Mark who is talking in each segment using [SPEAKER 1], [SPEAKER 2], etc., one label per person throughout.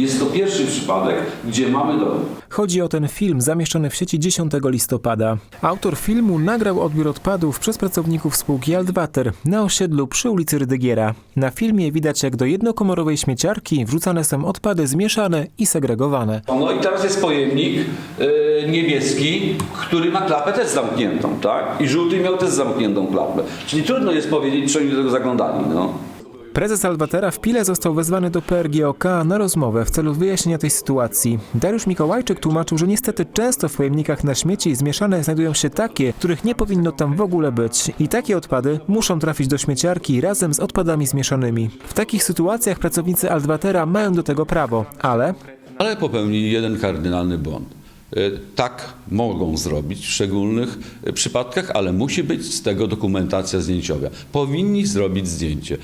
[SPEAKER 1] Jest to pierwszy przypadek, gdzie mamy dowód.
[SPEAKER 2] Chodzi o ten film zamieszczony w sieci 10 listopada. Autor filmu nagrał odbiór odpadów przez pracowników spółki Altwater na osiedlu przy ulicy Rydygiera. Na filmie widać jak do jednokomorowej śmieciarki wrzucane są odpady zmieszane i segregowane.
[SPEAKER 1] No i teraz jest pojemnik e, niebieski, który ma klapę też zamkniętą, tak? I żółty miał też zamkniętą klapę. Czyli trudno jest powiedzieć, czy oni do tego zaglądali, no.
[SPEAKER 2] Prezes Alwatera w Pile został wezwany do PRGOK na rozmowę w celu wyjaśnienia tej sytuacji. Dariusz Mikołajczyk tłumaczył, że niestety często w pojemnikach na śmieci zmieszane znajdują się takie, których nie powinno tam w ogóle być. I takie odpady muszą trafić do śmieciarki razem z odpadami zmieszanymi. W takich sytuacjach pracownicy Alwatera mają do tego prawo, ale
[SPEAKER 3] Ale popełnili jeden kardynalny błąd. E, Tak mogą zrobić w szczególnych e, przypadkach, ale musi być z tego dokumentacja zdjęciowa. Powinni zrobić zdjęcie.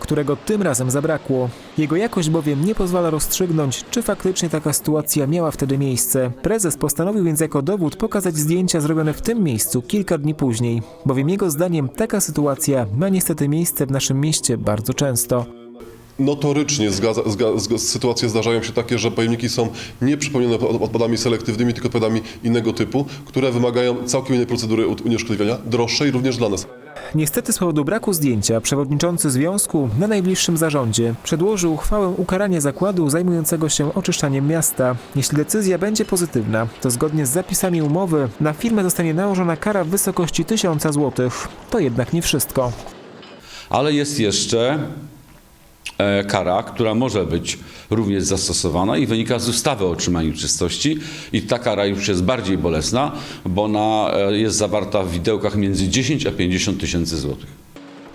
[SPEAKER 2] Którego tym razem zabrakło. Jego jakość bowiem nie pozwala rozstrzygnąć, czy faktycznie taka sytuacja miała wtedy miejsce. Prezes postanowił więc jako dowód pokazać zdjęcia zrobione w tym miejscu kilka dni później, bowiem jego zdaniem taka sytuacja ma niestety miejsce w naszym mieście bardzo często.
[SPEAKER 4] Notorycznie zgadza, zga, zga, sytuacje zdarzają się takie, że pojemniki są nie przypomniane od- odpadami selektywnymi, tylko odpadami innego typu, które wymagają całkiem innej procedury unieszkodliwienia, droższej również dla nas.
[SPEAKER 2] Niestety z powodu braku zdjęcia przewodniczący związku na najbliższym zarządzie przedłożył uchwałę ukarania zakładu zajmującego się oczyszczaniem miasta. Jeśli decyzja będzie pozytywna, to zgodnie z zapisami umowy na firmę zostanie nałożona kara w wysokości 1000 zł. To jednak nie wszystko.
[SPEAKER 3] Ale jest jeszcze kara, która może być również zastosowana i wynika z ustawy o utrzymaniu czystości. I ta kara już jest bardziej bolesna, bo ona e, jest zawarta w widełkach między 10 a 50 tysięcy złotych.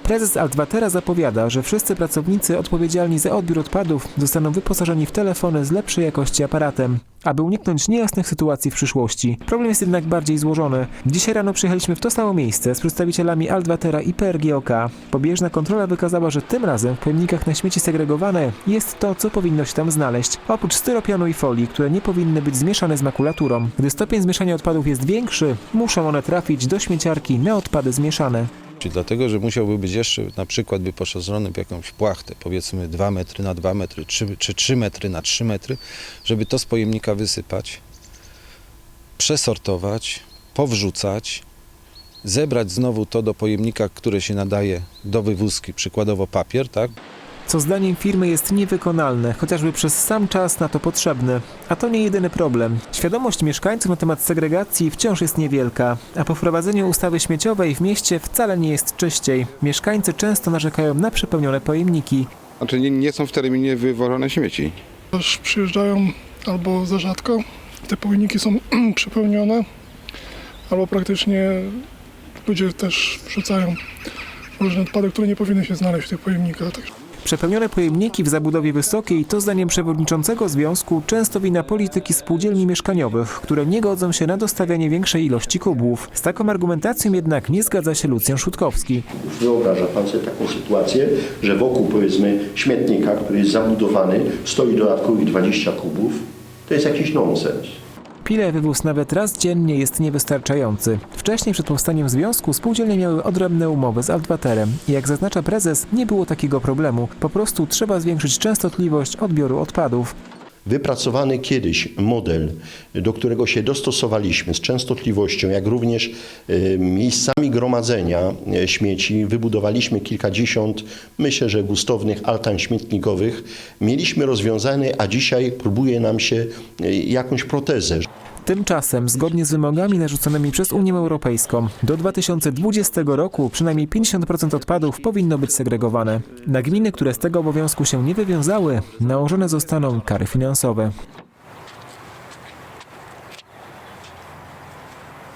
[SPEAKER 2] Prezes Altwatera zapowiada, że wszyscy pracownicy odpowiedzialni za odbiór odpadów zostaną wyposażeni w telefony z lepszej jakości aparatem, aby uniknąć niejasnych sytuacji w przyszłości. Problem jest jednak bardziej złożony. Dzisiaj rano przyjechaliśmy w to samo miejsce z przedstawicielami Altwatera i PRGOK. Pobieżna kontrola wykazała, że tym razem w pojemnikach na śmieci segregowane jest to, co powinno się tam znaleźć. Oprócz styropianu i folii, które nie powinny być zmieszane z makulaturą. Gdy stopień zmieszania odpadów jest większy, muszą one trafić do śmieciarki na odpady zmieszane.
[SPEAKER 5] Dlatego, że musiałby być jeszcze na przykład wyposażony w jakąś płachtę, powiedzmy 2 metry na 2 metry, 3, czy 3 metry na 3 metry, żeby to z pojemnika wysypać, przesortować, powrzucać, zebrać znowu to do pojemnika, które się nadaje do wywózki, przykładowo papier, tak?
[SPEAKER 2] Co zdaniem firmy jest niewykonalne, chociażby przez sam czas na to potrzebny. A to nie jedyny problem. Świadomość mieszkańców na temat segregacji wciąż jest niewielka, a po wprowadzeniu ustawy śmieciowej w mieście wcale nie jest czyściej. Mieszkańcy często narzekają na przepełnione pojemniki.
[SPEAKER 6] Znaczy nie, nie są w terminie wywożone śmieci.
[SPEAKER 7] Też przyjeżdżają albo za rzadko, te pojemniki są przepełnione, albo praktycznie ludzie też wrzucają różne odpady, które nie powinny się znaleźć w tych pojemnikach.
[SPEAKER 2] Przepełnione pojemniki w zabudowie wysokiej to zdaniem przewodniczącego związku często wina polityki spółdzielni mieszkaniowych, które nie godzą się na dostawianie większej ilości kubłów. Z taką argumentacją jednak nie zgadza się Lucjan Szutkowski.
[SPEAKER 8] Wyobraża Pan sobie taką sytuację, że wokół powiedzmy śmietnika, który jest zabudowany, stoi dodatkowych 20 kubów? To jest jakiś nonsens.
[SPEAKER 2] Pile wywóz nawet raz dziennie jest niewystarczający. Wcześniej przed powstaniem związku spółdzielnie miały odrębne umowy z Altwaterem i jak zaznacza prezes, nie było takiego problemu. Po prostu trzeba zwiększyć częstotliwość odbioru odpadów.
[SPEAKER 8] Wypracowany kiedyś model, do którego się dostosowaliśmy z częstotliwością, jak również e, miejscami gromadzenia e, śmieci, wybudowaliśmy kilkadziesiąt, myślę, że gustownych altan śmietnikowych. Mieliśmy rozwiązane, a dzisiaj próbuje nam się e, jakąś protezę.
[SPEAKER 2] Tymczasem, zgodnie z wymogami narzuconymi przez Unię Europejską, do 2020 roku przynajmniej 50% odpadów powinno być segregowane. Na gminy, które z tego obowiązku się nie wywiązały, nałożone zostaną kary finansowe.